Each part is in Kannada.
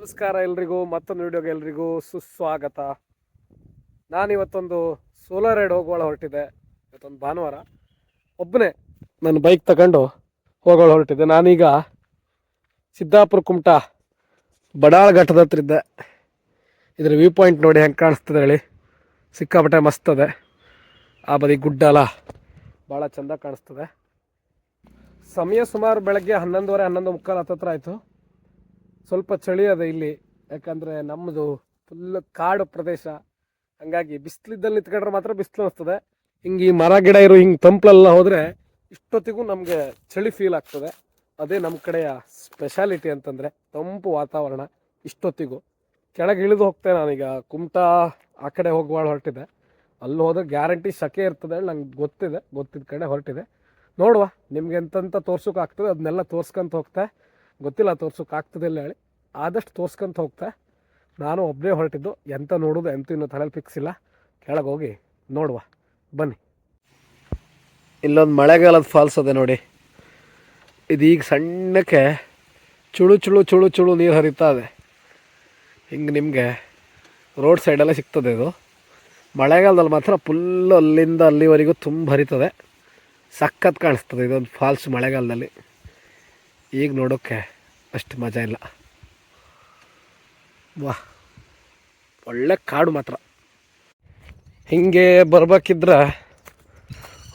ನಮಸ್ಕಾರ ಎಲ್ರಿಗೂ, ಮತ್ತೊಂದು ವಿಡಿಯೋಗೆ ಎಲ್ರಿಗೂ ಸುಸ್ವಾಗತ. ನಾನಿವತ್ತೊಂದು ಸೋಲಾರ್ ರೈಡ್ ಹೋಗೋಳ ಹೊರಟಿದೆ ಇವತ್ತೊಂದು ಭಾನುವಾರ. ಒಬ್ಬನೇ ನನ್ನ ಬೈಕ್ ತಗೊಂಡು ಹೋಗೋಳ ಹೊರಟಿದ್ದೆ. ನಾನೀಗ ಸಿದ್ದಾಪುರ ಕುಮಟ ಬಡಾಳ ಘಟ್ಟದ ಹತ್ರ ಇದ್ದೆ. ಇದ್ರ ವ್ಯೂ ಪಾಯಿಂಟ್ ನೋಡಿ ಹೆಂಗೆ ಕಾಣಿಸ್ತದೆ ಹೇಳಿ. ಸಿಕ್ಕಾಪಟ್ಟೆ ಮಸ್ತದೆ ಆ ಬದಿ ಗುಡ್ಡ ಅಲ್ಲ ಭಾಳ ಚಂದ ಕಾಣಿಸ್ತದೆ. ಸಮಯ ಸುಮಾರು ಬೆಳಗ್ಗೆ ಹನ್ನೊಂದುವರೆ, ಹನ್ನೊಂದು ಮುಕ್ಕಾಲು ಹತ್ತತ್ರ ಆಯಿತು. ಸ್ವಲ್ಪ ಚಳಿ ಅದ ಇಲ್ಲಿ, ಯಾಕಂದರೆ ನಮ್ಮದು ಫುಲ್ ಕಾಡು ಪ್ರದೇಶ. ಹಂಗಾಗಿ ಬಿಸಿಲಿದ್ದಲ್ಲಿ ನಿಂತ್ಕೊಂಡ್ರೆ ಮಾತ್ರ ಬಿಸಿಲು ಅನಿಸ್ತದೆ. ಹಿಂಗೆ ಈ ಮರ, ಗಿಡ ಇರೋ ಹಿಂಗೆ ತಂಪ್ಲೆಲ್ಲ ಹೋದರೆ ಇಷ್ಟೊತ್ತಿಗೂ ನಮಗೆ ಚಳಿ ಫೀಲ್ ಆಗ್ತದೆ. ಅದೇ ನಮ್ಮ ಕಡೆಯ ಸ್ಪೆಷಾಲಿಟಿ ಅಂತಂದರೆ ತಂಪು ವಾತಾವರಣ ಇಷ್ಟೊತ್ತಿಗೂ. ಕೆಳಗೆ ಇಳಿದು ಹೋಗ್ತೇನೆ ನಾನೀಗ. ಕುಮಟಾ ಆ ಕಡೆ ಹೋಗುವಾಳ ಹೊರಟಿದೆ. ಅಲ್ಲಿ ಹೋದ್ರೆ ಗ್ಯಾರಂಟಿ ಶಕೆ ಇರ್ತದೆ ನಂಗೆ ಗೊತ್ತಿದೆ. ಗೊತ್ತಿದ್ದ ಕಡೆ ಹೊರಟಿದೆ. ನೋಡುವ, ನಿಮ್ಗೆ ಎಂತೆಂಥ ತೋರ್ಸೋಕೆ ಆಗ್ತದೆ ಅದನ್ನೆಲ್ಲ ತೋರ್ಸ್ಕೊಂತ ಹೋಗ್ತಾ. ಗೊತ್ತಿಲ್ಲ, ತೋರ್ಸೋಕೆ ಆಗ್ತದೆ ಇಲ್ಲ ಹೇಳಿ. ಆದಷ್ಟು ತೋರ್ಸ್ಕೊಂತ ಹೋಗ್ತಾ. ನಾನು ಒಬ್ಬನೇ ಹೊರಟಿದ್ದು, ಎಂತ ನೋಡೋದು ಎಂಥ ಇನ್ನೂ ತಲೆಯಲ್ಲಿ ಫಿಕ್ಸ್ ಇಲ್ಲ. ಕೆಳಗೆ ಹೋಗಿ ನೋಡುವ. ಬನ್ನಿ. ಇಲ್ಲೊಂದು ಮಳೆಗಾಲದ ಫಾಲ್ಸ್ ಅದೆ ನೋಡಿ. ಇದು ಈಗ ಸಣ್ಣಕ್ಕೆ ಚುಳು ಚುಳು ಚುಳು ಚುಳು ನೀರು ಹರಿತಾ ಇದೆ. ಹಿಂಗೆ ನಿಮಗೆ ರೋಡ್ ಸೈಡೆಲ್ಲ ಸಿಗ್ತದೆ ಇದು. ಮಳೆಗಾಲದಲ್ಲಿ ಮಾತ್ರ ಫುಲ್ಲು ಅಲ್ಲಿಂದ ಅಲ್ಲಿವರೆಗೂ ತುಂಬ ಹರಿತದೆ. ಸಖತ್ ಕಾಣಿಸ್ತದೆ ಇದೊಂದು ಫಾಲ್ಸ್ ಮಳೆಗಾಲದಲ್ಲಿ. ಈಗ ನೋಡೋಕ್ಕೆ ಅಷ್ಟು ಮಜಾ ಇಲ್ಲ. ವಾ, ಒಳ್ಳೆ ಕಾಡು ಮಾತ್ರ. ಹಿಂಗೆ ಬರ್ಬೇಕಿದ್ರೆ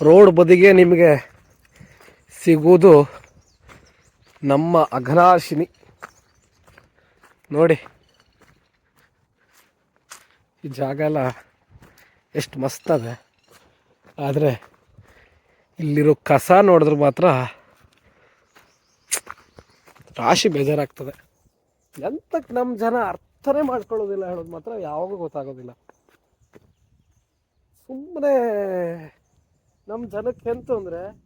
ರೋಡ್ ಬದಿಗೆ ನಿಮಗೆ ಸಿಗುವುದು ನಮ್ಮ ಅಘನಾಶಿನಿ. ನೋಡಿ, ಈ ಜಾಗ ಎಲ್ಲ ಎಷ್ಟು ಮಸ್ತ್ ಅದ. ಆದರೆ ಇಲ್ಲಿರೋ ಕಸ ನೋಡಿದ್ರೆ ಮಾತ್ರ ರಾಶಿ ಬೇಜಾರಾಗ್ತದೆ. ಎಂತಕ್ಕೆ ನಮ್ಮ ಜನ ಅರ್ಥನೇ ಮಾಡ್ಕೊಳ್ಳೋದಿಲ್ಲ ಹೇಳೋದು ಮಾತ್ರ ಯಾವಾಗೂ ಗೊತ್ತಾಗೋದಿಲ್ಲ. ಸುಮ್ಮನೆ ನಮ್ಮ ಜನಕ್ಕೆ ಎಂತ ಅಂದರೆ,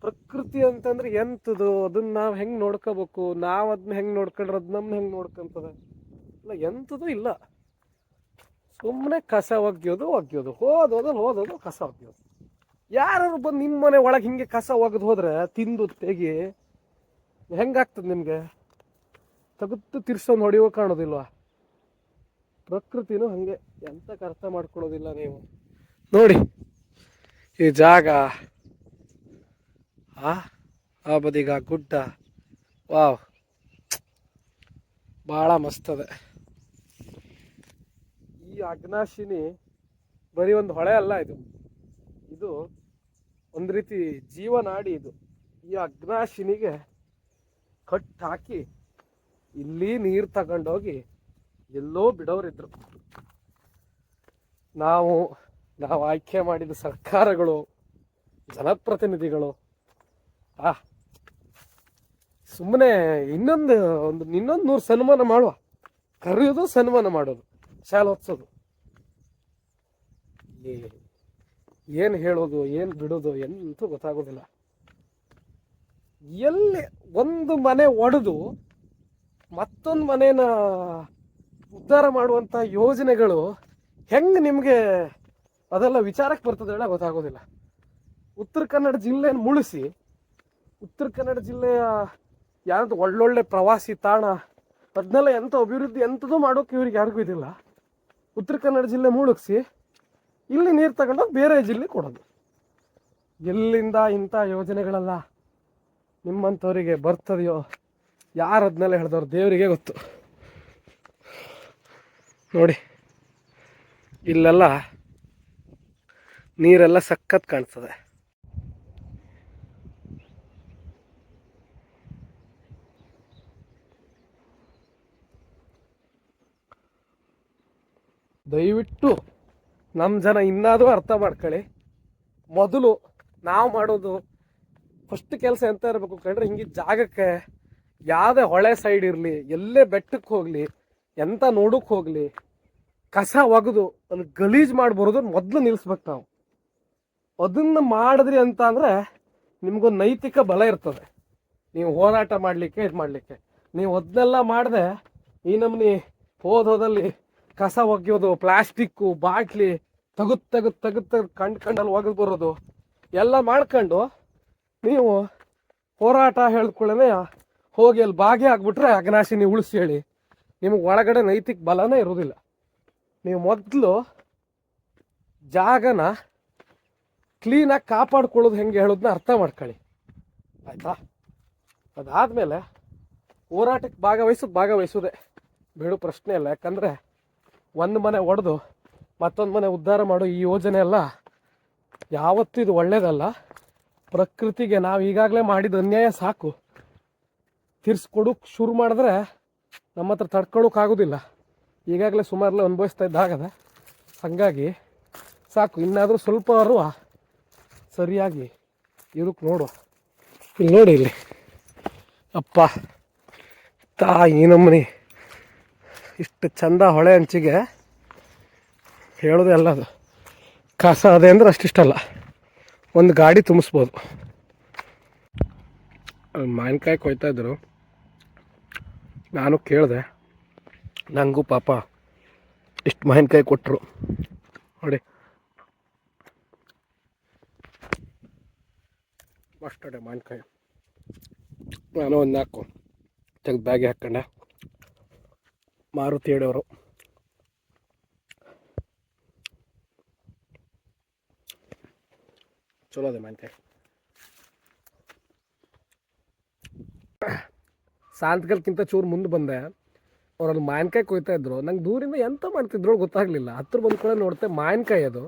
ಪ್ರಕೃತಿ ಅಂತಂದ್ರೆ ಎಂತದು? ಅದನ್ನ ನಾವು ಹೆಂಗೆ ನೋಡ್ಕೋಬೇಕು? ನಾವು ಅದನ್ನ ಹೆಂಗೆ ನೋಡ್ಕೊಂಡ್ರೆ ಅದು ಹೆಂಗೆ ನೋಡ್ಕೊಂತದೆ? ಇಲ್ಲ ಎಂಥದ್ದು ಇಲ್ಲ. ಸುಮ್ಮನೆ ಕಸ ಒಗ್ಯೋದು ಒಗ್ಯೋದು. ಹೋದೋದು ಹೋದೋದು ಕಸ ಒಗ್ಯೋದು. ಯಾರು ಬಂದು ನಿಮ್ಮ ಮನೆ ಒಳಗೆ ಹಿಂಗೆ ಕಸ ಒಗೆದು ಹೋದ್ರೆ ತಿಂದು ತೆಗಿ ಹೆಂಗಾಗ್ತದೆ ನಿಮಗೆ? ತಗುತ್ತು ತಿರ್ಸೋ ಹೊಡಿಯೋ ಕಾಣೋದಿಲ್ವಾ? ಪ್ರಕೃತಿನೂ ಹಾಗೆ ಎಂತ ಅರ್ಥ ಮಾಡ್ಕೊಳ್ಳೋದಿಲ್ಲ ನೀವು. ನೋಡಿ, ಈ ಜಾಗ, ಆ ಆ ಬದಿಗ ಗುಡ್ಡ, ವಾವ್. ಭಾಳ ಮಸ್ತದೆ ಈ ಅಗ್ನಾಶಿನಿ ಬರೀ ಒಂದು ಹೊಳೆ ಅಲ್ಲ ಇದು. ಇದು ಒಂದು ರೀತಿ ಜೀವನಾಡಿ ಇದು. ಈ ಅಗ್ನಾಶಿನಿಗೆ ಕಟ್ ಹಾಕಿ ಇಲ್ಲಿ ನೀರು ತಗೊಂಡೋಗಿ ಎಲ್ಲೋ ಬಿಡೋರಿದ್ರು. ನಾವು ನಾವು ಆಯ್ಕೆ ಮಾಡಿದ ಸರ್ಕಾರಗಳು, ಜನಪ್ರತಿನಿಧಿಗಳು, ಆ ಸುಮ್ಮನೆ ಇನ್ನೊಂದು ಒಂದು, ಇನ್ನೊಂದು ನೂರು ಸನ್ಮಾನ ಮಾಡುವ. ಕರೆಯೋದು, ಸನ್ಮಾನ ಮಾಡೋದು, ಶಾಲೆ ಹೊತ್ಸೋದು ಏನು ಹೇಳೋದು, ಏನು ಬಿಡೋದು ಎಂತೂ ಗೊತ್ತಾಗೋದಿಲ್ಲ. ಎಲ್ಲಿ ಒಂದು ಮನೆ ಒಡೆದು ಮತ್ತೊಂದು ಮನೇನ ಉದ್ಧಾರ ಮಾಡುವಂಥ ಯೋಜನೆಗಳು ಹೆಂಗೆ ನಿಮಗೆ ಅದೆಲ್ಲ ವಿಚಾರಕ್ಕೆ ಬರ್ತದೆ ಹೇಳ ಗೊತ್ತಾಗೋದಿಲ್ಲ. ಉತ್ತರ ಕನ್ನಡ ಜಿಲ್ಲೆಯನ್ನು ಮುಳಿಸಿ, ಉತ್ತರ ಕನ್ನಡ ಜಿಲ್ಲೆಯ ಯಾವ್ದು ಒಳ್ಳೊಳ್ಳೆ ಪ್ರವಾಸಿ ತಾಣ ಅದನ್ನೆಲ್ಲ ಎಂಥ ಅಭಿವೃದ್ಧಿ ಎಂಥದ್ದು ಮಾಡೋಕೆ ಇವ್ರಿಗೆ ಯಾರಿಗೂ ಇದಿಲ್ಲ. ಉತ್ತರ ಕನ್ನಡ ಜಿಲ್ಲೆ ಮುಳುಗಿಸಿ, ಇಲ್ಲಿ ನೀರು ತಗೊಂಡೋಗಿ ಬೇರೆ ಜಿಲ್ಲೆ ಕೊಡೋದು. ಎಲ್ಲಿಂದ ಇಂಥ ಯೋಜನೆಗಳೆಲ್ಲ? ನಿಮ್ಮಂಥವರಿಗೆ ಬರ್ತದೆಯೋ? ಯಾರು ಅದನ್ನೆಲ್ಲ ಹೇಳ್ದವ್ರು ದೇವರಿಗೆ ಗೊತ್ತು. ನೋಡಿ, ಇಲ್ಲೆಲ್ಲ ನೀರೆಲ್ಲ ಸಖತ್ ಕಾಣಿಸ್ತದೆ ದಯವಿಟ್ಟು ನಮ್ಮ ಜನ ಇನ್ನಾದರೂ ಅರ್ಥ ಮಾಡ್ಕೊಳ್ಳಿ. ಮೊದಲು ನಾವು ಮಾಡೋದು ಫಸ್ಟ್ ಕೆಲಸ ಎಂತ ಇರಬೇಕು ಕಂಡ್ರೆ ಹಿಂಗೆ ಜಾಗಕ್ಕೆ ಯಾವುದೇ ಹೊಳೆ ಸೈಡ್ ಇರಲಿ, ಎಲ್ಲೇ ಬೆಟ್ಟಕ್ಕೆ ಹೋಗಲಿ, ಎಂತ ನೋಡಕ್ಕೆ ಹೋಗಲಿ, ಕಸ ಒಗೆದು ಅಲ್ಲಿ ಗಲೀಜು ಮಾಡಿ ಬರೋದನ್ನ ಮೊದಲು ನಿಲ್ಲಿಸ್ಬೇಕು ನಾವು. ಅದನ್ನು ಮಾಡಿದ್ರಿ ಅಂತ ಅಂದರೆ ನಿಮ್ಗೊಂದು ನೈತಿಕ ಬಲ ಇರ್ತದೆ. ನೀವು ಹೋರಾಟ ಮಾಡಲಿಕ್ಕೆ, ಇದು ಮಾಡಲಿಕ್ಕೆ. ನೀವು ಅದನ್ನೆಲ್ಲ ಮಾಡಿದೆ ಈ ನಮ್ನಿ ಹೋದ ಹೋದಲ್ಲಿ ಕಸ ಒಗೆಯೋದು ಪ್ಲಾಸ್ಟಿಕ್ಕು ಬಾಟ್ಲಿ ತೆಗೆದು ತೆಗೆದು ತೆಗೆದು ತೆಗೆದು ಕಂಡು ಕಂಡಲ್ಲಿ ಒಗೆದು ಬರೋದು, ಎಲ್ಲ ಮಾಡ್ಕೊಂಡು ನೀವು ಹೋರಾಟ ಹೇಳ್ಕೊಳ್ಳೇ ಹೋಗಿ ಅಲ್ಲಿ ಭಾಗಿ ಆಗ್ಬಿಟ್ರೆ ಅಗ್ನಾಶಿನಿ ಉಳಿಸಿ ಹೇಳಿ. ನಿಮಗೆ ಒಳಗಡೆ ನೈತಿಕ ಬಲನೇ ಇರೋದಿಲ್ಲ. ನೀವು ಮೊದಲು ಜಾಗನ ಕ್ಲೀನಾಗಿ ಕಾಪಾಡ್ಕೊಳ್ಳೋದು ಹೆಂಗೆ ಹೇಳೋದನ್ನ ಅರ್ಥ ಮಾಡ್ಕೊಳ್ಳಿ. ಆಯಿತಾ? ಅದಾದಮೇಲೆ ಹೋರಾಟಕ್ಕೆ ಭಾಗವಹಿಸೋದು ಭಾಗವಹಿಸೋದೆ ಬೇಡ ಪ್ರಶ್ನೆ ಇಲ್ಲ ಯಾಕಂದರೆ ಒಂದು ಮನೆ ಒಡೆದು ಮತ್ತೊಂದು ಮನೆ ಉದ್ಧಾರ ಮಾಡೋ ಈ ಯೋಜನೆ ಎಲ್ಲ ಯಾವತ್ತೂ ಇದು ಒಳ್ಳೇದಲ್ಲ. ಪ್ರಕೃತಿಗೆ ನಾವು ಈಗಾಗಲೇ ಮಾಡಿದ ಅನ್ಯಾಯ ಸಾಕು. ತೀರ್ಸ್ಕೊಡೋಕೆ ಶುರು ಮಾಡಿದ್ರೆ ನಮ್ಮ ಹತ್ರ ತಡ್ಕೊಳ್ಳೋಕ್ಕಾಗೋದಿಲ್ಲ ಈಗಾಗಲೇ ಸುಮಾರು ಅನುಭವಿಸ್ತಾ ಇದ್ದಾಗದ. ಹಾಗಾಗಿ ಸಾಕು, ಇನ್ನಾದರೂ ಸ್ವಲ್ಪ ಅರುವ, ಸರಿಯಾಗಿ ಇರೋಕ್ಕೆ ನೋಡು. ಇಲ್ಲಿ ನೋಡಿ ಇಲ್ಲಿ. ಅಪ್ಪ, ತಾಯಿ, ನಮ್ಮನಿ. ಇಷ್ಟು ಚಂದ ಹೊಳೆ ಹಂಚಿಗೆ ಹೇಳೋದೇ ಅಲ್ಲ ಅದು. ಕಸ ಅದೇ ಅಂದ್ರೆ ಅಷ್ಟಿಷ್ಟಲ್ಲ ಒಂದು ಗಾಡಿ ತುಂಬಿಸ್ಬೋದು. ಮಾವಿನಕಾಯಿ ಕೊಯ್ತಾ ಇದ್ರು. ನಾನು ಕೇಳಿದೆ ನನಗೂ ಪಾಪ ಇಷ್ಟು ಮಾವಿನಕಾಯಿ ಕೊಟ್ಟರು ನೋಡಿ. ಅಷ್ಟೇ ಮಾವಿನಕಾಯಿ. ನಾನು ಒಂದು ನಾಲ್ಕು ತೆಗೆದು ಬ್ಯಾಗೆ ಹಾಕ್ಕೊಂಡೆ ಮಾರುತಿ ಹೇಳೋರು ಚಲೋ ಅದೇ ಮಾವಿನಕಾಯಿ ಸಾಂತ್ಗಲ್ಕಿಂತ ಚೂರು ಮುಂದೆ ಬಂದೆ. ಅವ್ರಲ್ಲಿ ಮಾವಿನಕಾಯಿ ಕೊಯ್ತಾ ಇದ್ರು. ನಂಗೆ ದೂರಿಂದ ಎಂತ ಮಾಡ್ತಿದ್ರು ಗೊತ್ತಾಗಲಿಲ್ಲ. ಹತ್ರ ಬಂದ ಕೂಡ ನೋಡ್ತೆ ಮಾವಿನಕಾಯಿ ಅದು.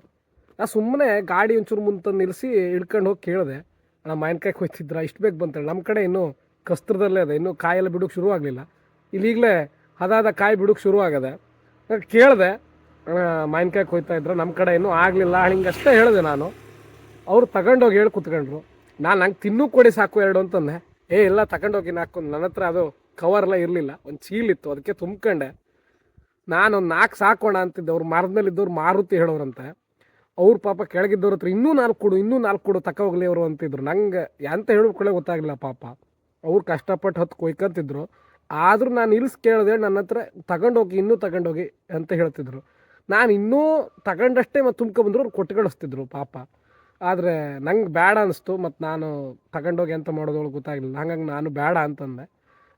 ನಾ ಸುಮ್ಮನೆ ಗಾಡಿ ಒಂಚೂರು ಮುಂದೆ ನಿಲ್ಲಿಸಿ ಹಿಡ್ಕೊಂಡು ಹೋಗಿ ಕೇಳಿದೆ. ಅಣ್ಣ, ಮಾವಿನಕಾಯಿ ಕೊಯ್ತಿದ್ರ? ಇಷ್ಟು ಬೇಕು ಬಂತೇಳಿ ನಮ್ಮ ಕಡೆ ಇನ್ನೂ ಕಸ್ತ್ರದಲ್ಲೇ ಇದೆ ಇನ್ನೂ ಕಾಯೆಲ್ಲ ಬಿಡೋಕೆ ಶುರು ಆಗಲಿಲ್ಲ. ಇಲ್ಲೀಗಲೇ ಅದಾದ ಕಾಯಿ ಬಿಡೋಕೆ ಶುರು ಆಗದೆ. ಕೇಳಿದೆ ಮಾವಿನಕಾಯಿ ಕೊಯ್ತಾ ಇದ್ರು? ನಮ್ಮ ಕಡೆ ಇನ್ನೂ ಆಗಲಿಲ್ಲ. ಹಿಂಗೆ ಅಷ್ಟೇ ಹೇಳಿದೆ ನಾನು. ಅವ್ರು ತಗೊಂಡೋಗಿ ಹೇಳಿ ಕೂತ್ಕೊಂಡ್ರು. ನಾನು ನಂಗೆ ತಿನ್ನೂ ಕೊಡಿ ಸಾಕು ಎರಡು ಅಂತಂದೆ. ಏ ಎಲ್ಲ ತಗೊಂಡೋಗಿ ನಾಲ್ಕು ನನ್ನ ಹತ್ರ ಅದು ಕವರ್ ಎಲ್ಲ ಇರಲಿಲ್ಲ. ಒಂದು ಚೀಲಿತ್ತು ಅದಕ್ಕೆ ತುಂಬ್ಕೊಂಡೆ. ನಾನು ಒಂದು ನಾಲ್ಕು ಸಾಕೋಣ ಅಂತಿದ್ದೆ. ಅವ್ರು ಮರದಲ್ಲಿದ್ದವ್ರು ಮಾರುತಿ ಹೇಳೋರಂತೆ. ಅವ್ರು ಪಾಪ ಕೆಳಗಿದ್ದವ್ರ ಹತ್ರ ಇನ್ನೂ ನಾಲ್ಕು ಕೊಡು, ಇನ್ನೂ ನಾಲ್ಕು ಕೊಡು ತಕ ಹೋಗ್ಲಿ ಅವರು ಅಂತಿದ್ರು. ನಂಗೆ ಎಂತ ಹೇಳ್ಕೊಳ್ಳೆ ಗೊತ್ತಾಗಲಿಲ್ಲ ಪಾಪ. ಅವ್ರು ಕಷ್ಟಪಟ್ಟು ಹತ್ತು ಕೊಯ್ಕಂತಿದ್ರು. ಆದರೂ ನಾನು ಇಲ್ಸ್ ಕೇಳಿದೆ ನನ್ನ ಹತ್ರ ತಗೊಂಡೋಗಿ, ಇನ್ನೂ ತಗೊಂಡೋಗಿ ಅಂತ ಹೇಳ್ತಿದ್ರು. ನಾನು ಇನ್ನೂ ತಗೊಂಡಷ್ಟೇ ಮತ್ತು ತುಂಬ್ಕೊಂಬಂದ್ರು ಅವ್ರು ಕೊಟ್ಟು ಕಳಿಸ್ತಿದ್ರು ಪಾಪ. ಆದರೆ ನಂಗೆ ಬೇಡ ಅನ್ನಿಸ್ತು ಮತ್ತು ನಾನು ತಗೊಂಡೋಗಿ ಎಂತ ಮಾಡೋದು ಗೊತ್ತಾಗಲಿಲ್ಲ. ಹಂಗಾಗಿ ನಾನು ಬೇಡ ಅಂತಂದೆ.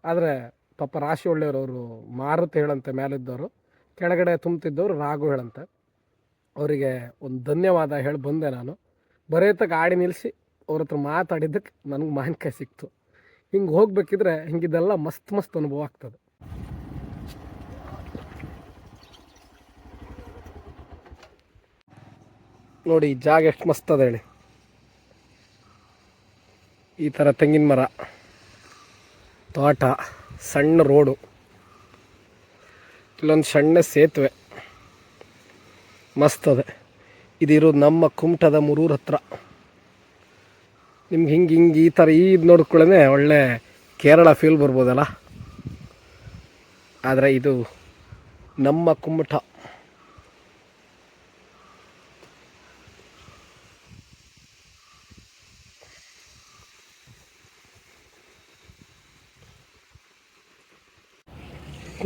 ಆದರೆ ಪಾಪ ರಾಶಿ ಒಳ್ಳೆಯವರು ಮಾರುತಿ ಹೇಳಂತೆ ಮೇಲಿದ್ದವರು ಕೆಳಗಡೆ ತುಂಬ್ತಿದ್ದವರು ರಾಗು ಹೇಳಂತೆ. ಅವರಿಗೆ ಒಂದು ಧನ್ಯವಾದ ಹೇಳಿ ಬಂದೆ ನಾನು. ಬರೇತ ಗಾಡಿ ನಿಲ್ಲಿಸಿ ಅವ್ರ ಹತ್ರ ಮಾತಾಡಿದ್ದಕ್ಕೆ ನನಗೆ ಮಾವಿನಕಾಯಿ ಸಿಕ್ತು. ಹಿಂಗೆ ಹೋಗಬೇಕಿದ್ರೆ ಹಿಂಗಿದೆಲ್ಲ ಮಸ್ತ್ ಮಸ್ತ್ ಅನುಭವ ಆಗ್ತದೆ. ನೋಡಿ ಜಾಗ ಎಷ್ಟು ಮಸ್ತ್ ಅದ ಹೇಳಿ. ಈ ಥರ ತೆಂಗಿನ ಮರ, ತೋಟ, ಸಣ್ಣ ರೋಡು. ಇಲ್ಲೊಂದು ಸಣ್ಣ ಸೇತುವೆ. ಮಸ್ತ್ ಅದೆ. ಇದಿರೋದು ನಮ್ಮ ಕುಮಟದ ಮುರೂರ ಹತ್ರ. ನಿಮ್ಗೆ ಹಿಂಗೆ ಹಿಂಗೆ ಈ ಥರ ಈದ್ ನೋಡ್ಕೊಳ್ಳೇ ಒಳ್ಳೆ ಕೇರಳ ಫೀಲ್ ಬರ್ಬೋದಲ್ಲ. ಆದರೆ ಇದು ನಮ್ಮ ಕುಮಟ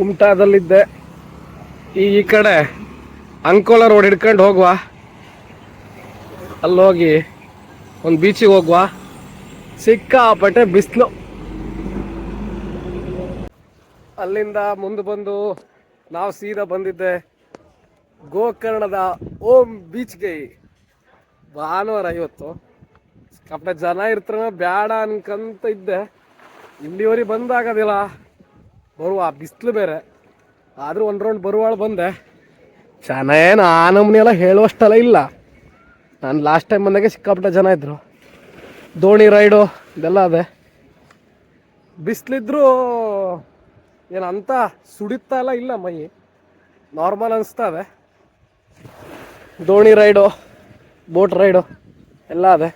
ಕುಮಟಾದಲ್ಲಿದ್ದೆ ಈ ಕಡೆ ಅಂಕೋಲ ರೋಡ್ ಹಿಡ್ಕೊಂಡು ಹೋಗುವ. ಅಲ್ಲಿ ಹೋಗಿ ಒಂದು ಬೀಚಿಗೆ ಹೋಗುವ. ಸಿಕ್ಕಾಪಟ್ಟೆ ಬಿಸಿಲು. ಅಲ್ಲಿಂದ ಮುಂದೆ ಬಂದು ನಾವು ಸೀದಾ ಬಂದಿದ್ದೆ ಗೋಕರ್ಣದ ಓಂ ಬೀಚ್ಗೆ ಭಾನುವಾರ ಇವತ್ತು. ಕಪ್ಪ ಜನ ಇರ್ತಾರ ಬೇಡ ಅನ್ಕಂತ ಇದ್ದೆ. ಇಲ್ಲಿವರೆಗೆ ಬಂದಾಗೋದಿಲ್ಲ. ಬರುವ ಬಿಸ್ಲು ಬೇರೆ. ಆದರೂ ಒಂದು ರೌಂಡ್ ಬರುವಾಳ ಬಂದೆ. ಚೆನ್ನಾಗೇನು ಆ ನಮ್ನಿ ಎಲ್ಲ ಹೇಳುವಷ್ಟೆಲ್ಲ ಇಲ್ಲ. ನಾನು ಲಾಸ್ಟ್ ಟೈಮ್ ಬಂದಾಗ ಸಿಕ್ಕಾಪಟ್ಟೆ ಜನ ಇದ್ದರು ದೋಣಿ ರೈಡು, ಇದೆಲ್ಲ ಅದೇ. ಬಿಸಿಲಿದ್ರೂ ಏನು ಅಂತ ಸುಡಿತಾ ಎಲ್ಲ ಇಲ್ಲ ಮೈ. ನಾರ್ಮಲ್ ಅನಿಸ್ತಾ ಇದೆ. ದೋಣಿ ರೈಡು, ಬೋಟ್ ರೈಡು ಎಲ್ಲ ಅದೇ.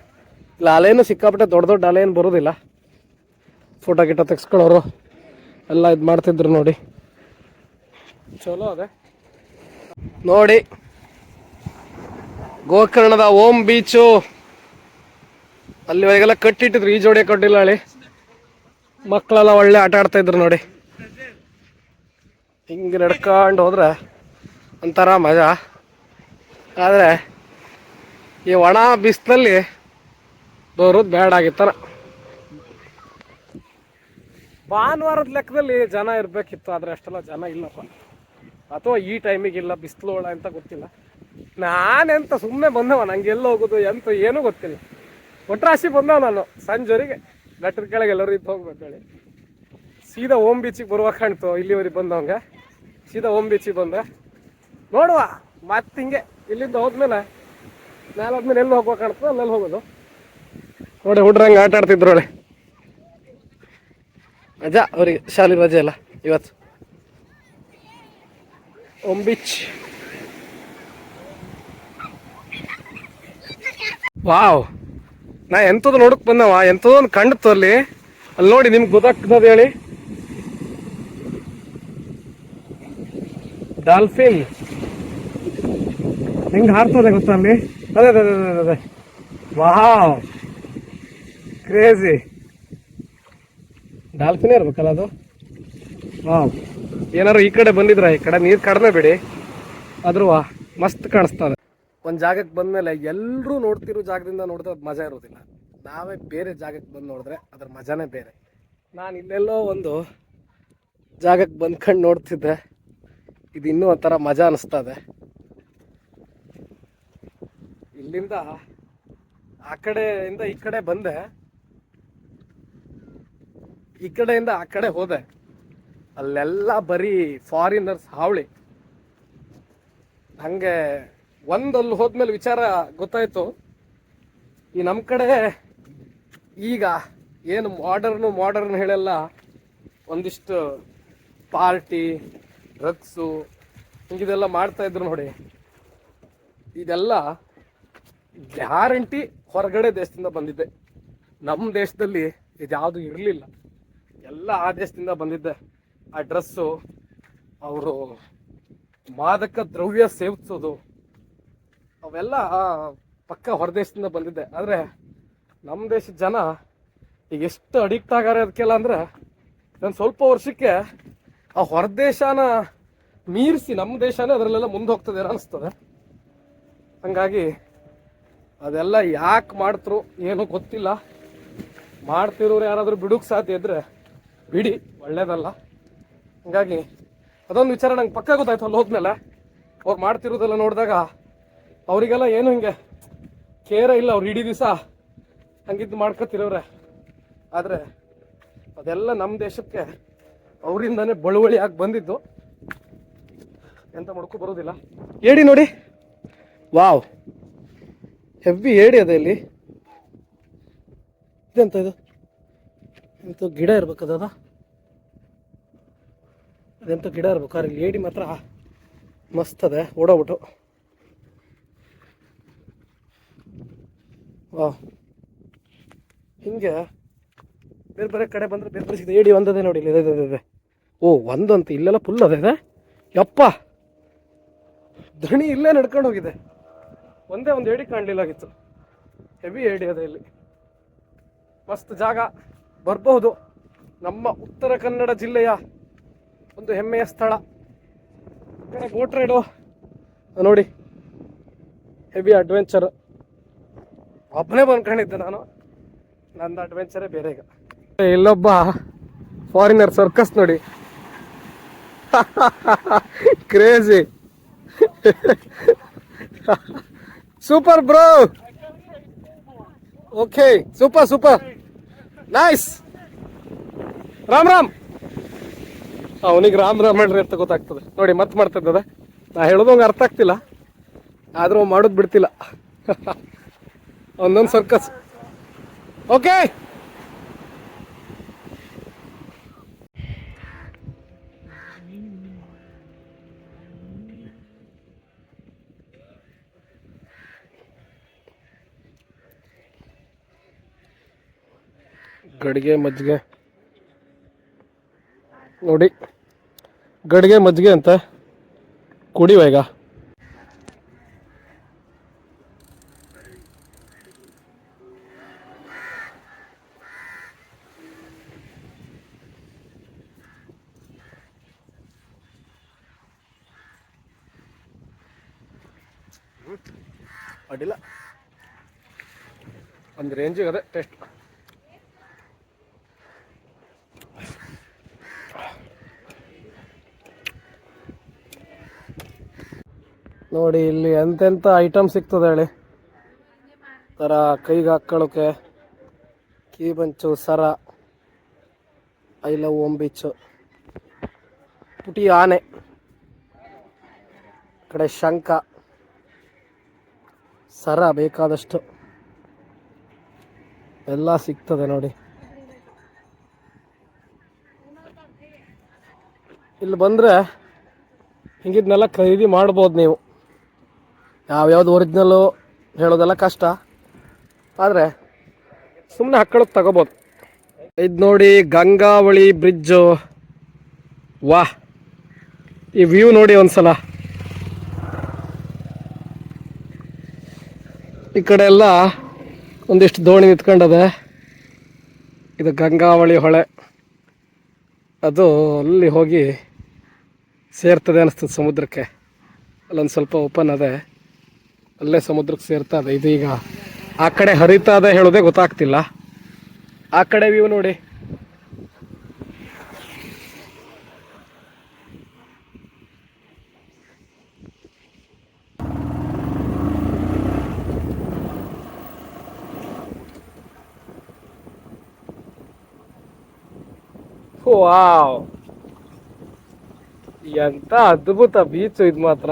ಇಲ್ಲ, ಅಲೇನು ಸಿಕ್ಕಾಪಟ್ಟೆ ದೊಡ್ಡ ದೊಡ್ಡ ಅಲೆ ಏನು ಬರೋದಿಲ್ಲ. ಫೋಟೋ ಗಿಟೋ ತೆಗ್ಸ್ಕೊಳ್ಳೋರು. ಎಲ್ಲ ಇದು ಮಾಡ್ತಿದ್ರು ನೋಡಿ. ಚಲೋ ಅದೇ. ನೋಡಿ. ಗೋಕರ್ಣದ ಓಂ ಬೀಚು. ಅಲ್ಲಿವರೆಗೆಲ್ಲ ಕಟ್ಟಿಟ್ಟಿದ್ರು, ಈ ಜೋಡಿ ಕಟ್ಟಿಲ್ಲ ಹೇಳಿ. ಮಕ್ಕಳೆಲ್ಲ ಒಳ್ಳೆ ಆಟ ಆಡ್ತಾ ಇದ್ರು ನೋಡಿ. ಹಿಂಗೆ ನಡ್ಕೊಂಡು ಹೋದ್ರೆ ಒಂಥರ ಮಜಾ. ಆದರೆ ಈ ಒಣ ಬಿಸಿಲಲ್ಲಿ ಬರೋದು ಬೇಡ ಆಗಿತ್ತನ ಭಾನುವಾರದ ಲೆಕ್ಕದಲ್ಲಿ ಜನ ಇರಬೇಕಿತ್ತು, ಆದರೆ ಅಷ್ಟೆಲ್ಲ ಜನ ಇಲ್ಲಪ್ಪ. ಅಥವಾ ಈ ಟೈಮಿಗೆ ಇಲ್ಲ, ಬಿಸಿಲು ಒಳ ಅಂತ ಗೊತ್ತಿಲ್ಲ. ನಾನೆಂತ ಸುಮ್ಮನೆ ಬಂದವ ನಂಗೆ ಎಲ್ಲ ಹೋಗೋದು, ಎಂತ ಏನೂ ಗೊತ್ತಿಲ್ಲ. ಒಟ್ರಾಶಿ ಬಂದವ ನಾನು, ಸಂಜೆವರೆಗೆ. ಲೆಟರ್ ಕೆಳಗೆ ಎಲ್ಲರೂ ಇದ್ದು ಹೋಗ್ಬೇಕು ಹೇಳಿ. ಸೀದಾ ಓಮ್ ಬೀಚಿಗೆ ಬರುವ ಕಾಣ್ತು, ಇಲ್ಲಿವರೆಗೆ ಬಂದವಂಗೆ. ಸೀದಾ ಓಮ್ ಬೀಚಿಗೆ ಬಂದೆ. ನೋಡುವ, ಮತ್ತೆ ಹಿಂಗೆ. ಇಲ್ಲಿಂದ ಹೋದ್ಮೇಲೆ ಮೇಲೆ ಹೋಗ್ಬೇಕು ಕಾಣ್ತದೆ ಅಲ್ಲೆಲ್ಲಿ ಹೋಗೋದು. ನೋಡಿ, ಹುಡ್ರಂಗೆ ಆಟ ಆಡ್ತಿದ್ರೊಳೆ ರಜಾ ಅವರಿಗೆ ಶಾಲೆ ರಜೆ ಅಲ್ಲ ಇವತ್ತು. ಓಮ್ ಬೀಚ್. ವಾವ್. ನಾ ಎಂಥದ್ದು ನೋಡಕ್ ಬಂದವ ಎಂಥದೋ ಒಂದು ಕಂಡಿತ್ತು ಅಲ್ಲಿ. ಅಲ್ಲಿ ನೋಡಿ ನಿಮ್ಗೆ ಗೊತ್ತಾಗ್ತದ ಹೇಳಿ. ಡಾಲ್ಫಿನ್. ಹೆಂಗ್ ಹಾರ್ತದೆ ಗೊತ್ತಾ ಅಲ್ಲಿ? ಅದೇ ಅದೇ ಅದೇ ಅದೇ, ಅದೇ. ವಾವ್. ಕ್ರೇಜಿ ಡಾಲ್ಫಿನ್ ಇರ್ಬೇಕಲ್ಲ ಅದು? ಹಾಂ. ಏನಾರು ಈ ಕಡೆ ಬಂದಿದ್ರ ಈ ಕಡೆ ನೀರು ಕಡಿಮೆ ಬಿಡಿ. ಆದ್ರೂ ವಾ ಮಸ್ತ್ ಕಾಣಿಸ್ತದೆ ಒಂದು ಜಾಗಕ್ಕೆ ಬಂದ್ಮೇಲೆ ಎಲ್ಲರೂ ನೋಡ್ತಿರೋ ಜಾಗದಿಂದ ನೋಡಿದ್ರೆ ಅದು ಮಜಾ ಇರೋದಿಲ್ಲ. ನಾವೇ ಬೇರೆ ಜಾಗಕ್ಕೆ ಬಂದು ನೋಡಿದ್ರೆ ಅದ್ರ ಮಜಾನೇ ಬೇರೆ. ನಾನು ಇಲ್ಲೆಲ್ಲೋ ಒಂದು ಜಾಗಕ್ಕೆ ಬಂದ್ಕೊಂಡು ನೋಡ್ತಿದ್ದೆ. ಇದು ಇನ್ನೂ ಒಂಥರ ಮಜಾ ಅನಿಸ್ತದೆ ಇಲ್ಲಿಂದ ಆ ಕಡೆಯಿಂದ ಈ ಕಡೆ ಬಂದೆ. ಈ ಕಡೆಯಿಂದ ಆ ಕಡೆ ಹೋದೆ. ಅಲ್ಲೆಲ್ಲ ಬರೀ ಫಾರಿನರ್ಸ್ ಹಾವಳಿ. ಹಂಗೆ ಒಂದಲ್ಲಿ ಹೋದ್ಮೇಲೆ ವಿಚಾರ ಗೊತ್ತಾಯ್ತು. ಈ ನಮ್ಮ ಕಡೆ ಈಗ ಏನು ಮಾಡರ್ನು ಮಾಡರ್ನ್ ಹೇಳೆಲ್ಲ ಒಂದಿಷ್ಟು ಪಾರ್ಟಿ ಡ್ರಗ್ಸು ಹಿಂಗಿದೆಲ್ಲ ಮಾಡ್ತಾ ಇದ್ರು ನೋಡಿ. ಇದೆಲ್ಲ ಗ್ಯಾರಂಟಿ ಹೊರಗಡೆ ದೇಶದಿಂದ ಬಂದಿದ್ದೆ ನಮ್ಮ ದೇಶದಲ್ಲಿ ಇದ್ಯಾವುದು ಇರಲಿಲ್ಲ. ಎಲ್ಲ ಆ ದೇಶದಿಂದ ಬಂದಿದ್ದೆ. ಆ ಡ್ರೆಸ್ಸು, ಅವರು ಮಾದಕ ದ್ರವ್ಯ ಸೇವಿಸೋದು, ಅವೆಲ್ಲ ಪಕ್ಕ ಹೊರದೇಶದಿಂದ ಬಂದಿದ್ದೆ. ಆದರೆ ನಮ್ಮ ದೇಶದ ಜನ ಈಗ ಎಷ್ಟು ಅಡಿಕ್ಟ್ ಆಗಾರೆ ಅದಕ್ಕೆಲ್ಲ ಅಂದರೆ ನಾನು ಸ್ವಲ್ಪ ವರ್ಷಕ್ಕೆ ಆ ಹೊರದೇಶನ ಮೀರಿಸಿ ನಮ್ಮ ದೇಶನೇ ಅದರಲ್ಲೆಲ್ಲ ಮುಂದೆ ಹೋಗ್ತದೆ ಅನಿಸ್ತದೆ. ಹಂಗಾಗಿ ಅದೆಲ್ಲ ಯಾಕೆ ಮಾಡ್ತರು ಏನೂ ಗೊತ್ತಿಲ್ಲ. ಮಾಡ್ತಿರೋರು ಯಾರಾದರೂ ಬಿಡೋಕ್ಕೆ ಸಾಧ್ಯ ಇದ್ರೆ ಬಿಡಿ, ಒಳ್ಳೇದಲ್ಲ. ಹಂಗಾಗಿ ಅದೊಂದು ವಿಚಾರ ನಂಗೆ ಪಕ್ಕ ಗೊತ್ತಾಯ್ತು ಅಲ್ಲಿ ಹೋದ್ಮೇಲೆ. ಅವ್ರು ಮಾಡ್ತಿರೋದೆಲ್ಲ ನೋಡಿದಾಗ ಅವರಿಗೆಲ್ಲ ಏನು ಹಿಂಗೆ ಕೇರ ಇಲ್ಲ, ಅವ್ರು ಇಡೀ ದಿವಸ ಹಂಗಿದ್ದು ಮಾಡ್ಕೊತಿರೋರೆ ಆದರೆ ಅದೆಲ್ಲ ನಮ್ಮ ದೇಶಕ್ಕೆ ಅವರಿಂದನೇ ಬಳುವಳಿ ಆಗಿ ಬಂದಿದ್ದು. ಎಂತ ಮಾಡ್ಕೊ ಬರೋದಿಲ್ಲ. ಏಡಿ ನೋಡಿ. ವಾವ್. ಹೆವಿ ಏಡಿ ಅದೇ ಇಲ್ಲಿ. ಇದೆಂತ ಇದು? ಎಂತ ಗಿಡ ಇರ್ಬೇಕು ಅದ ಅದೆಂತ ಗಿಡ ಇರ್ಬೇಕು? ಅಲ್ಲಿ ಏಡಿ ಮಾತ್ರ ಮಸ್ತ್ ಅದೆ ಓಡೋಗ್ಬಿಟ್ಟು. ವಾ ಹಿಂಗೆ ಬೇರೆ ಬೇರೆ ಕಡೆ ಬಂದ್ರೆ ಬೇರೆ ಬೇರೆ ಸಿಗ್ತದೆ. ಏಡಿ ಒಂದದೇ ನೋಡಿ ಇಲ್ಲಿ ಇದೆ, ಇದೆ. ಓ ಒಂದಂತ ಇಲ್ಲೆಲ್ಲ ಫುಲ್ ಅದೇ ಇದೆ? ಯಪ್ಪ! ದಣಿ ಇಲ್ಲೇ ನಡ್ಕೊಂಡು ಹೋಗಿದೆ. ಒಂದೇ ಒಂದು ಏಡಿ ಕಾಣಲಿಲ್ಲ ಆಗಿತ್ತು. ಹೆವಿ ಏಡಿ ಅದೇ ಇಲ್ಲಿ. ಮಸ್ತ್ ಜಾಗ. ಬರಬಹುದು. ನಮ್ಮ ಉತ್ತರ ಕನ್ನಡ ಜಿಲ್ಲೆಯ ಒಂದು ಹೆಮ್ಮೆಯ ಸ್ಥಳ. ಕಡೆ ಬೋಟ್ ರೈಡು ನೋಡಿ ಹೆವಿ ಅಡ್ವೆಂಚರ್ ಒಬ್ಬನೇ ಬಂದ್ಕೊಂಡಿದ್ದೆ ನಾನು. ನಂದು ಅಡ್ವೆಂಚರೇ ಬೇರೆ ಈಗ. ಇಲ್ಲೊಬ್ಬ ಫಾರಿನರ್ ಸರ್ಕಸ್ ನೋಡಿ. Crazy super bro okay super super nice Ram Ram. ಅವನಿಗೆ ರಾಮ್ ರಾಮ್ ಹೇಳ್ರಿ ಅಂತ ಗೊತ್ತಾಗ್ತದೆ. ನೋಡಿ ಮತ್ತೆ ಮಾಡ್ತದ ನಾ ಹೇಳೋದಂಗೆ ಅರ್ಥ ಆಗ್ತಿಲ್ಲ. ಆದ್ರೂ ಮಾಡೋದು ಬಿಡ್ತಿಲ್ಲ. ಒಂದೊಂದು ಸರ್ಕಸ್ ಓಕೆ ಗಡಿಗೆ ಮಜ್ಜಿಗೆ. ನೋಡಿ ಗಡಿಗೆ ಮಜ್ಜಿಗೆ ಅಂತ ಕುಡಿವ ಈಗ ಅಡ್ಡಿಲ್ಲ. ಒಂದು ರೇಂಜಿಗೆ ಅದೇ ಟೇಸ್ಟ್ ನೋಡಿ, ಇಲ್ಲಿ ಎಂತೆಂಥ ಐಟಮ್ ಸಿಗ್ತದೆ ಹೇಳಿ. ಥರ ಕೈಗೆ ಹಾಕ್ಕೊಳ್ಳೋಕೆ ಕೀ ಬಂಚು, ಸರ, ಐ ಲವ್ ಓಮ್ ಬೀಚು, ಪುಟಿ ಆನೆ, ಕಡೆ ಶಂಖ, ಸರ ಬೇಕಾದಷ್ಟು. ಎಲ್ಲ ಸಿಗ್ತದೆ ನೋಡಿ. ಇಲ್ಲಿ ಬಂದರೆ ಹಿಂಗಿದ್ನೆಲ್ಲ ಖರೀದಿ ಮಾಡ್ಬೋದು ನೀವು. ಯಾವ್ಯಾವ್ದು ಒರಿಜಿನಲ್ಲು ಹೇಳೋದೆಲ್ಲ ಕಷ್ಟ. ಆದರೆ ಸುಮ್ಮನೆ ಹಾಕ್ಕೊಳ್ಳೋದು ತಗೋಬೋದು. ಇದು ನೋಡಿ ಗಂಗಾವಳಿ ಬ್ರಿಡ್ಜು ವಾಹ್ ಈ ವ್ಯೂ ನೋಡಿ ಒಂದ್ಸಲ. ಈ ಕಡೆ ಎಲ್ಲ ಒಂದಿಷ್ಟು ದೋಣಿ ನಿಂತ್ಕೊಂಡದೆ. ಇದು ಗಂಗಾವಳಿ ಹೊಳೆ. ಅದು ಅಲ್ಲಿ ಹೋಗಿ ಸೇರ್ತದೆ ಅನಿಸ್ತದೆ ಸಮುದ್ರಕ್ಕೆ. ಅಲ್ಲೊಂದು ಸ್ವಲ್ಪ ಓಪನ್ ಅದೆ. ಅಲ್ಲೇ ಸಮುದ್ರಕ್ಕೆ ಸೇರ್ತಾ ಇದೆ ಇದೀಗ ಆ ಕಡೆ ಹರಿತಾ ಇದೆ ಹೇಳೋದೇ ಗೊತ್ತಾಗ್ತಿಲ್ಲ. ಆ ಕಡೆ ವ್ಯೂ ನೋಡಿ. ವಾವ್ ಎಂತ ಅದ್ಭುತ ಬೀಚ್ ಇದು ಮಾತ್ರ.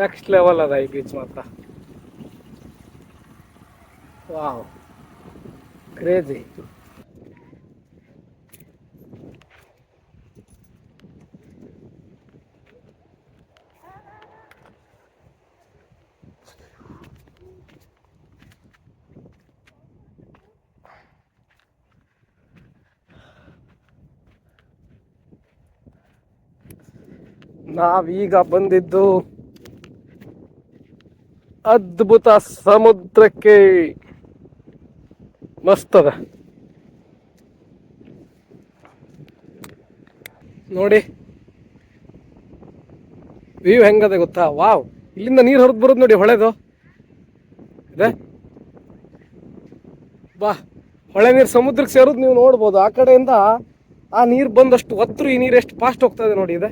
ನೆಕ್ಸ್ಟ್ ಲೆವೆಲ್ ಅದ ಈ ಬೀಚ್ ಮಾತ್ರ. ವಾವ್ ಕ್ರೇಜಿ ನಾವೀಗ ಬಂದಿದ್ದು ಅದ್ಭುತ ಸಮುದ್ರಕ್ಕೆ ಮಸ್ತದ. ನೋಡಿ. ವ್ಯೂ ಹೆಂಗದೆ ಗೊತ್ತಾ? ವಾವ್. ಇಲ್ಲಿಂದ ನೀರು ಹೊರದು ಬರೋದು ನೋಡಿ ಹೊಳೆದು. ಇದೆ. ಬಾ. ಹೊಳೆ ನೀರು ಸಮುದ್ರಕ್ಕೆ ಸೇರೋದು ನೀವು ನೋಡ್ಬೋದು. ಆ ಕಡೆಯಿಂದ ಆ ನೀರು ಬಂದಷ್ಟು ಒತ್ತರು ಈ ನೀರು ಎಷ್ಟು ಫಾಸ್ಟ್ ಇದೆ ನೋಡಿ ಇದೆ.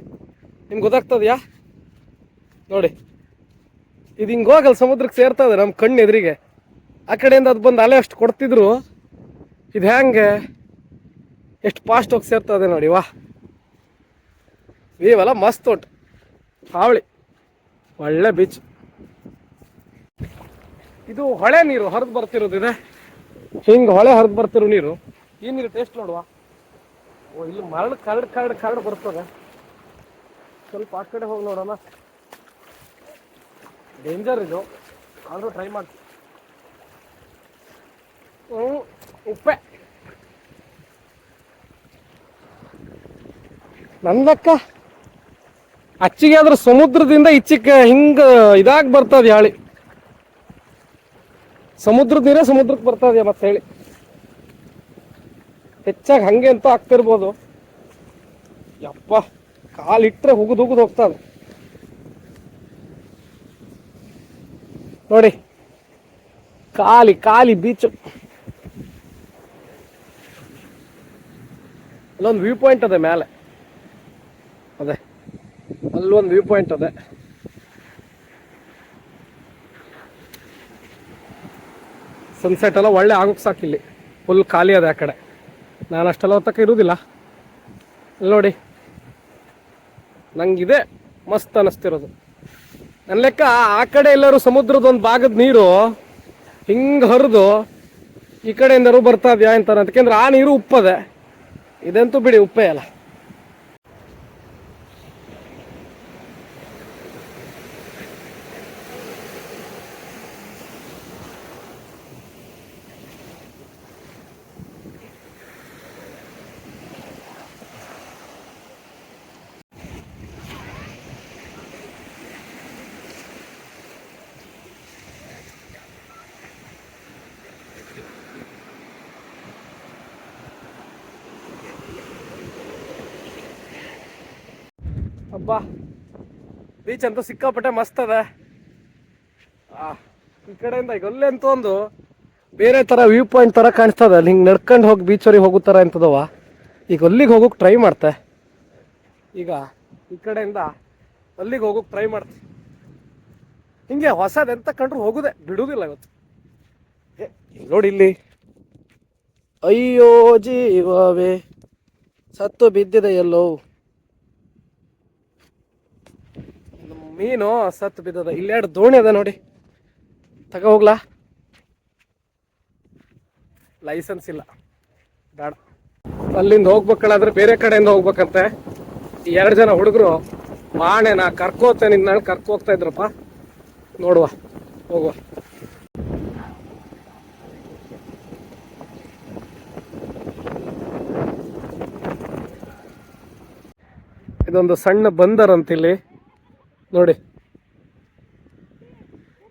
ನಿಮ್ಗೆ ಗೊತ್ತಾಗ್ತದ್ಯಾ ನೋಡಿ. ಇದು ಹಿಂಗೆ ಹೋಗಲ್ಲ ಸಮುದ್ರಕ್ಕೆ ಸೇರ್ತಾ ಇದೆ ನಮ್ಮ ಕಣ್ಣು ಎದುರಿಗೆ. ಆ ಕಡೆಯಿಂದ ಅದು ಬಂದು ಅಲೆ ಅಷ್ಟು ಕೊಡ್ತಿದ್ರು. ಇದು ಹೆಂಗೆ ಎಷ್ಟು ಫಾಸ್ಟ್ ಹೋಗಿ ಸೇರ್ತಾ ಇದೆ ನೋಡಿ ವಾ ಇವೆಲ್ಲ ಮಸ್ತ್ ಉಂಟು. ಹಾವಳಿ. ಒಳ್ಳೆ ಬೀಚ್ ಇದು ಹೊಳೆ ನೀರು, ಹರಿದು ಬರ್ತಿರೋದು ಇದೆ. ಹಿಂಗೆ ಹೊಳೆ ಹರಿದು ಬರ್ತಿರೋ ನೀರು. ಈ ನೀರು ಟೇಸ್ಟ್ ನೋಡುವ. ಓ, ಇಲ್ಲಿ ಮರಳು ಕರಡು ಕರಡು ಕರಡು ಬರ್ತದೆ. ಸ್ವಲ್ಪ ಆ ಕಡೆ ಹೋಗಿ ನೋಡೋಣ. ಡೇಂಜರ್ ಇದು. ಆದರೂ ಟ್ರೈ ಮಾಡ್ತೀನಿ. ಹ್ಞೂ ಉಪ್ಪೆ. ನಂದಕ್ಕ? ಅಚ್ಚಿಗೆ ಆದ್ರೆ ಸಮುದ್ರದಿಂದ ಇಚ್ಚಿಗೆ ಹಿಂಗ ಇದಾಗಿ ಬರ್ತದೆ ಯಾಳಿ ಸಮುದ್ರದ ನೀರೇ ಸಮುದ್ರಕ್ಕೆ ಬರ್ತದೆ ಮತ್ತೆ ಹೇಳಿ. ಹೆಚ್ಚಾಗಿ ಹಂಗೆ ಅಂತ ಆಗ್ತಿರ್ಬೋದು. ಯಪ್ಪ ಕಾಲಿಟ್ರೆ ಹುಗುದು ಹುಗುದು ಹೋಗ್ತದೆ. ನೋಡಿ. ಖಾಲಿ ಖಾಲಿ ಬೀಚ್ ಅಲ್ಲೊಂದು ವ್ಯೂ ಪಾಯಿಂಟ್ ಅದೇ ಮೇಲೆ ಅದೇ. ಅಲ್ಲೊಂದು ವ್ಯೂ ಪಾಯಿಂಟ್ ಅದೇ. ಸನ್ಸೆಟ್ ಎಲ್ಲ ಒಳ್ಳೆ ಆಗೋಕ್ ಸಾಕಿಲ್ಲಿ ಫುಲ್ ಖಾಲಿ ಅದೇ ಆ ಕಡೆ. ನಾನು ಅಷ್ಟೆಲ್ಲ ಹೊತ್ತಕ್ಕೆ ಇರುವುದಿಲ್ಲ ನೋಡಿ. ನಂಗಿದೆ. ಮಸ್ತ್ ಅನ್ನಿಸ್ತಿರೋದು ನನ್ನ ಲೆಕ್ಕ ಆ ಕಡೆ ಎಲ್ಲರೂ ಸಮುದ್ರದ ಒಂದು ಭಾಗದ ನೀರು ಹಿಂಗೆ ಹರಿದು ಈ ಕಡೆಯಿಂದರೂ ಬರ್ತಾ ಇದೆಯಾ ಅಂತಾರೆ ಅದಕ್ಕೆಂದ್ರೆ ಆ ನೀರು ಉಪ್ಪದೆ. ಇದಂತೂ ಬಿಡಿ, ಉಪ್ಪೇ ಅಲ್ಲ. ಬೀಚ್ ಅಂತೂ ಸಿಕ್ಕಾಪಟ್ಟೆ ಮಸ್ತ್ ಅದ. ಈ ಕಡೆಯಿಂದ ಈಗ ಅಂತ ಒಂದು ಬೇರೆ ಥರ ವ್ಯೂ ಪಾಯಿಂಟ್ ಥರ ಕಾಣಿಸ್ತದ. ಅಲ್ಲಿ ಹಿಂಗೆ ನಡ್ಕೊಂಡು ಹೋಗಿ ಬೀಚವ್ರಿಗೆ ಹೋಗೋ ಥರ ಅಂತದವ ಈಗ ಅಲ್ಲಿಗೆ ಹೋಗೋಕೆ ಟ್ರೈ ಮಾಡ್ತೆ. ಈಗ ಈ ಕಡೆಯಿಂದ ಅಲ್ಲಿಗೆ ಹೋಗೋಕೆ ಟ್ರೈ ಮಾಡ್ತೆ. ಹಿಂಗೆ ಹೊಸದೆಂತ ಕಂಡ್ರು ಹೋಗುದೆ ಬಿಡುವುದಿಲ್ಲ ಇವತ್ತು. ನೋಡಿ ಇಲ್ಲಿ. ಅಯ್ಯೋ, ಜೀವವೇ, ಸತ್ತು ಬಿದ್ದಿದೆ ಎಲ್ಲೋ ಒಂದು ಮೀನು ಸತ್ತು ಬಿದ್ದದ. ಇಲ್ಲೆರಡು ದೋಣಿ ಅದ ನೋಡಿ. ತಗ ಹೋಗ್ಲಾ. ಲೈಸೆನ್ಸ್ ಇಲ್ಲ. ಬೇಡ. ಅಲ್ಲಿಂದ ಹೋಗ್ಬೇಕಳಾದ್ರೆ ಬೇರೆ ಕಡೆಯಿಂದ ಹೋಗ್ಬೇಕಂತೆ. ಈ ಎರಡು ಜನ ಹುಡುಗರು ಬಾಣೆನ ಕರ್ಕೋತೇನೆ ನಾನು ಕರ್ಕೋಗ್ತಾ ಇದ್ರಪ್ಪ. ನೋಡುವ. ಹೋಗುವ. ಇದೊಂದು ಸಣ್ಣ ಬಂದರ್ ಅಂತಿಲ್ಲಿ. ನೋಡಿ.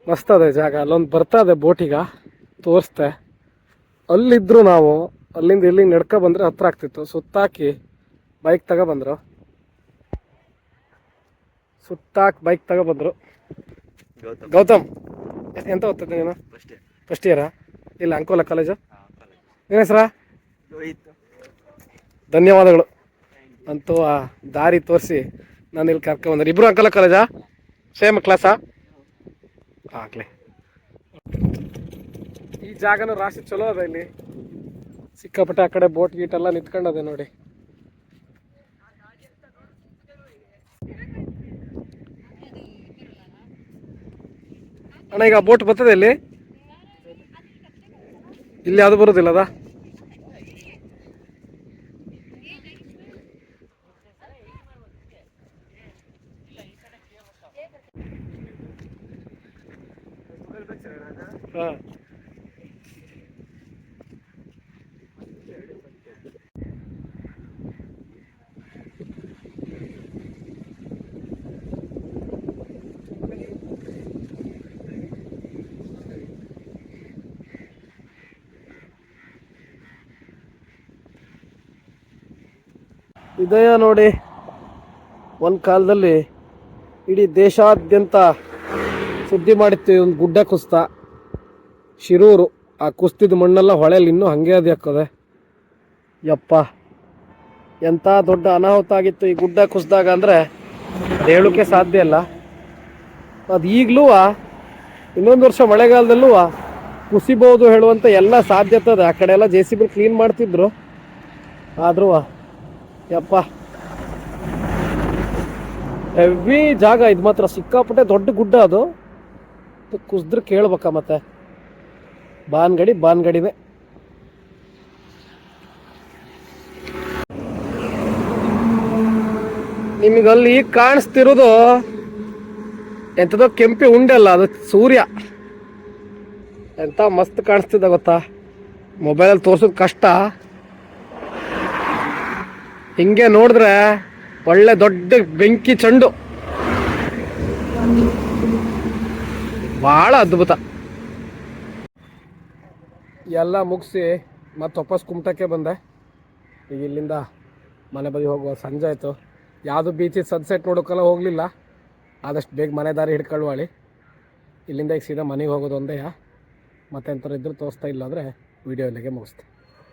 ಮಸ್ತ್ ಅದೇ ಜಾಗ. ಅಲ್ಲೊಂದು ಬರ್ತದೆ ಬೋಟಿಗ. ತೋರಿಸ್ತೆ ಅಲ್ಲಿದ್ರು ನಾವು ಅಲ್ಲಿಂದ ಇಲ್ಲಿ ನಡ್ಕೊ ಬಂದ್ರೆ ಹತ್ರ ಆಗ್ತಿತ್ತು. ಸುತ್ತಾಕಿ ಬೈಕ್ ತಗ ಬಂದ್ರು. ಸುತ್ತಾಕಿ ಬೈಕ್ ತಗ ಬಂದ್ರು. ಗೌತಮ್. ಎಂತ ಓದ್ತದೆ ನೀನು? ಫಸ್ಟ್ ಇಯರಾ ಇಲ್ಲ ಅಂಕೋಲ ಕಾಲೇಜು ನಿಮ್ಮ ಹೆಸರಾ? ಧನ್ಯವಾದಗಳು. ಅಂತೂ ಆ ದಾರಿ ತೋರಿಸಿ ನಾನು ಇಲ್ಲಿ ಕರ್ಕೊಂಬಂದ್ರೆ ಇಬ್ರು ಅಂಕಲ ಕಾಲೇಜಾ ಸೇಮ್ ಕ್ಲಾಸಾ ಆಗ್ಲಿ. ಈ ಜಾಗನೂ ರಾಶಿ ಚಲೋ ಅದ ಇಲ್ಲಿ. ಸಿಕ್ಕಾಪಟ್ಟೆ ಆ ಕಡೆ ಬೋಟ್ ಗೀಟ್ ಎಲ್ಲ ನಿಂತ್ಕೊಂಡದೆ ನೋಡಿ. ಅಣ್ಣ, ಈಗ ಬೋಟ್ ಬರ್ತದೆ ಇಲ್ಲಿ? ಇಲ್ಲಿ ಯಾವುದು ಬರೋದಿಲ್ಲ ಅದಾ? ಇದಯ ನೋಡಿ, ಒಂದು ಕಾಲದಲ್ಲಿ ಇಡೀ ದೇಶಾದ್ಯಂತ ಸುದ್ದಿ ಮಾಡಿತ್ತು ಒಂದು ಗುಡ್ಡ ಕುಸ್ತ. ಶಿರೂರು, ಆ ಕುಸ್ತಿದ ಮಣ್ಣೆಲ್ಲ ಹೊಳೆಯಲ್ಲಿ ಇನ್ನೂ ಹಂಗೆ ಅದು ಹಾಕೋದೆ ಯಪ್ಪ ಎಂಥ ದೊಡ್ಡ ಅನಾಹುತ ಆಗಿತ್ತು ಈ ಗುಡ್ಡ ಕುಸ್ದಾಗ ಅಂದರೆ ಅದು ಹೇಳೋಕ್ಕೆ ಸಾಧ್ಯ ಇಲ್ಲ. ಅದು ಈಗಲೂ ಇನ್ನೊಂದು ವರ್ಷ ಮಳೆಗಾಲದಲ್ಲೂ ಕುಸಿಬೋದು ಹೇಳುವಂಥ ಎಲ್ಲ ಸಾಧ್ಯತೆ ಇದೆ ಆ ಕಡೆ ಎಲ್ಲ ಜೆ ಸಿ ಬಿ ಕ್ಲೀನ್ ಮಾಡ್ತಿದ್ರು. ಆದ್ರೂ ಯಪ್ಪ. ಹೆವಿ ಜಾಗ ಇದು ಮಾತ್ರ ಸಿಕ್ಕಾಪಟ್ಟೆ ದೊಡ್ಡ ಗುಡ್ಡ ಅದು. ಕುಸಿದ್ರೆ ಕೇಳ್ಬೇಕ ಮತ್ತೆ. ಬಾನ್ಗಡಿ, ಬಾನ್ಗಡಿನೇ. ನಿಮಗಲ್ಲಿ ಈಗ ಕಾಣಿಸ್ತಿರೋದು ಎಂಥದೋ ಕೆಂಪಿ ಉಂಡೆ ಅಲ್ಲ, ಅದು ಸೂರ್ಯ. ಎಂಥ ಮಸ್ತ್ ಕಾಣಿಸ್ತಿದೆ ಗೊತ್ತಾ? ಮೊಬೈಲಲ್ಲಿ ತೋರ್ಸೋದು ಕಷ್ಟ. ಹಿಂಗೆ ನೋಡಿದ್ರೆ ಒಳ್ಳೆ ದೊಡ್ಡ ಬೆಂಕಿ ಚೆಂಡು. ಭಾಳ ಅದ್ಭುತ. ಎಲ್ಲ ಮುಗಿಸಿ ಮತ್ತೆ ವಾಪಸ್ ಕುಮಟಕ್ಕೆ ಬಂದೆ. ಈಗ ಇಲ್ಲಿಂದ ಮನೆ ಬದಿ ಹೋಗುವ ಸಂಜೆ ಆಯಿತು. ಯಾವುದು ಬೀಚಿಗೆ ಸನ್ಸೆಟ್ ನೋಡೋಕ್ಕೆಲ್ಲ ಹೋಗಲಿಲ್ಲ. ಆದಷ್ಟು ಬೇಗ ಮನೆ ದಾರಿ ಹಿಡ್ಕೊಳ್ಳುವಳಿ. ಇಲ್ಲಿಂದ ಈಗ ಸೀದಾ ಮನೆಗೆ ಹೋಗೋದು ಒಂದೇ ಮತ್ತೆ ಎಂಥವ್ರು ಇದ್ರೂ ತೋರಿಸ್ತಾ ಇಲ್ಲ ಅಂದರೆ ವೀಡಿಯೋ ಇಲ್ಲಿಗೆ ಮುಗಿಸ್ತೆ.